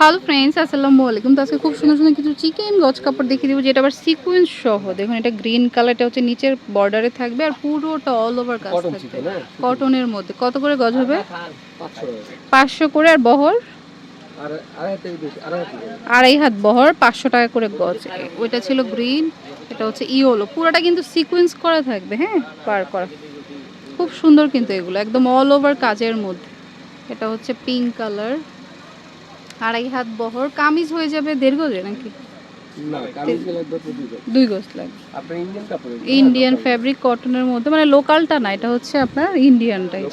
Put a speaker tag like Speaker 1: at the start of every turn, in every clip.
Speaker 1: Hello friends আসসালামু আলাইকুম। তো আজকে খুব সুন্দর সুন্দর কিছু চিকেন গজ কাপড় দেখিয়ে দেবো যেটা আবার সিকোয়েন্স সহ। দেখুন এটা গ্রিন কালারটা হচ্ছে নিচের বর্ডারে থাকবে আর পুরোটা অল ওভার কাজ থাকবে। কটনের মধ্যে। কত করে গজ হবে?
Speaker 2: পাঁচশো।
Speaker 1: করে আর বহর?
Speaker 2: আর আড়াই হাতে
Speaker 1: বহর পাঁচশো টাকা করে গজ ওইটা ছিল গ্রিন এটা হচ্ছে ইয়োলো। পুরোটা কিন্তু সিকোয়েন্স করা থাকবে হ্যাঁ? পার করা। খুব সুন্দর কিন্তু এগুলো একদম অল ওভার কাজের মধ্যে। এটা হচ্ছে পিঙ্ক কালার আড়াই হাত বহর কামিজ হয়ে যাবে দেড় গজে নাকি। দুই গজ। লাগবে
Speaker 2: ইন্ডিয়ান
Speaker 1: ফ্যাব্রিক কটনের মধ্যে? মানে লোকালটা না এটা হচ্ছে আপনার ইন্ডিয়ানটাই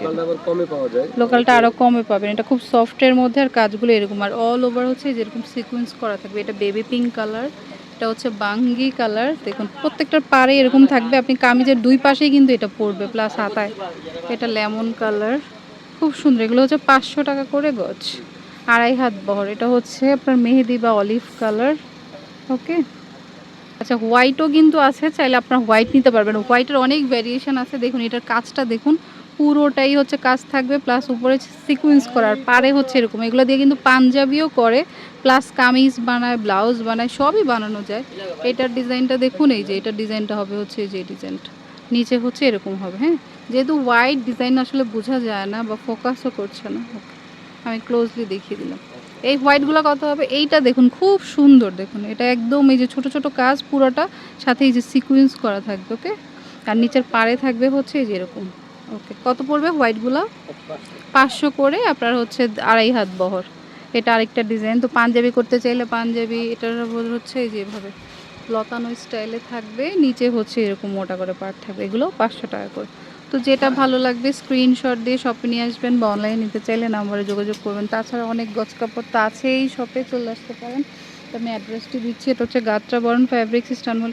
Speaker 1: লোকালটা আরও কমে পাবেন। এটা খুব সফটের মধ্যে আর কাজগুলো এরকম। আর অল ওভার হচ্ছে যেরকম সিকোয়েন্স করা থাকবে এটা বেবি পিঙ্ক কালার এটা হচ্ছে বাঙ্গি কালার দেখুন প্রত্যেকটার পারে এরকম থাকবে। আপনি কামিজের দুই পাশেই কিন্তু এটা পড়বে প্লাস হাতায়। এটা লেমন কালার খুব সুন্দর। এগুলো হচ্ছে পাঁচশো টাকা করে গজ। আড়াই হাত বহর। এটা হচ্ছে আপনার মেহেদি বা অলিভ কালার ওকে? আচ্ছা হোয়াইটও কিন্তু আছে চাইলে আপনার হোয়াইট নিতে পারবেন। হোয়াইটের অনেক ভ্যারিয়েশন আছে দেখুন এটার কাজটা দেখুন। পুরোটাই হচ্ছে কাজ থাকবে প্লাস উপরে সিকুয়েন্স করার পারে হচ্ছে এরকম। এগুলো দিয়ে কিন্তু পাঞ্জাবিও করে প্লাস কামিজ বানায় ব্লাউজ বানায় সবই বানানো যায়। এটার ডিজাইনটা দেখুন এই যে এটার ডিজাইনটা হবে হচ্ছে এই যে ডিজাইনটা। নিচে হচ্ছে এরকম হবে হ্যাঁ? যেহেতু হোয়াইট ডিজাইন আসলে বোঝা যায় না বা ফোকাসও করছে না। Okay, আমি ক্লোজলি দেখিয়ে দিলাম। এই হোয়াইটগুলো কত হবে? এইটা দেখুন, খুব সুন্দর দেখুন। এটা একদম এই যে ছোট ছোট কাজ, পুরোটা সাথে এই যে সিকুয়েন্স করা থাকবে ওকে আর নিচের পাড়ে থাকবে হচ্ছে এই যে এরকম ওকে কত পড়বে হোয়াইটগুলো পাঁচশো করে, আপনার হচ্ছে আড়াই হাত বহর। এটা আরেকটা ডিজাইন তো পাঞ্জাবি করতে চাইলে পাঞ্জাবি, এটার হচ্ছে এই যে এভাবে। লতানো স্টাইলে থাকবে নিচে হচ্ছে এরকম মোটা করে পার্ট থাকবে এগুলো পাঁচশো টাকা করে। তো যেটা ভালো লাগবে স্ক্রিনশট দিয়ে শপে নিয়ে আসবেন বা অনলাইনে নিতে চাইলে নাম্বারে যোগাযোগ করবেন। তাছাড়া অনেক গজ কাপড় তো আছেই শপে চলে আসতে পারেন। তো আমি অ্যাড্রেসটি দিচ্ছি এটা হচ্ছে গাত্রা বরণ ফ্যাব্রিক্স ইস্টানবুল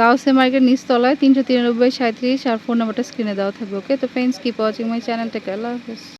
Speaker 1: গাউসে মার্কেট নিচতলায় তিনশো তিরানব্বই সাঁত্রিশ আর ফোন নাম্বারটা স্ক্রিনে দেওয়া থাকবে ওকে তো friends keep watching my channel থেকে আল্লাহ হাফেজ।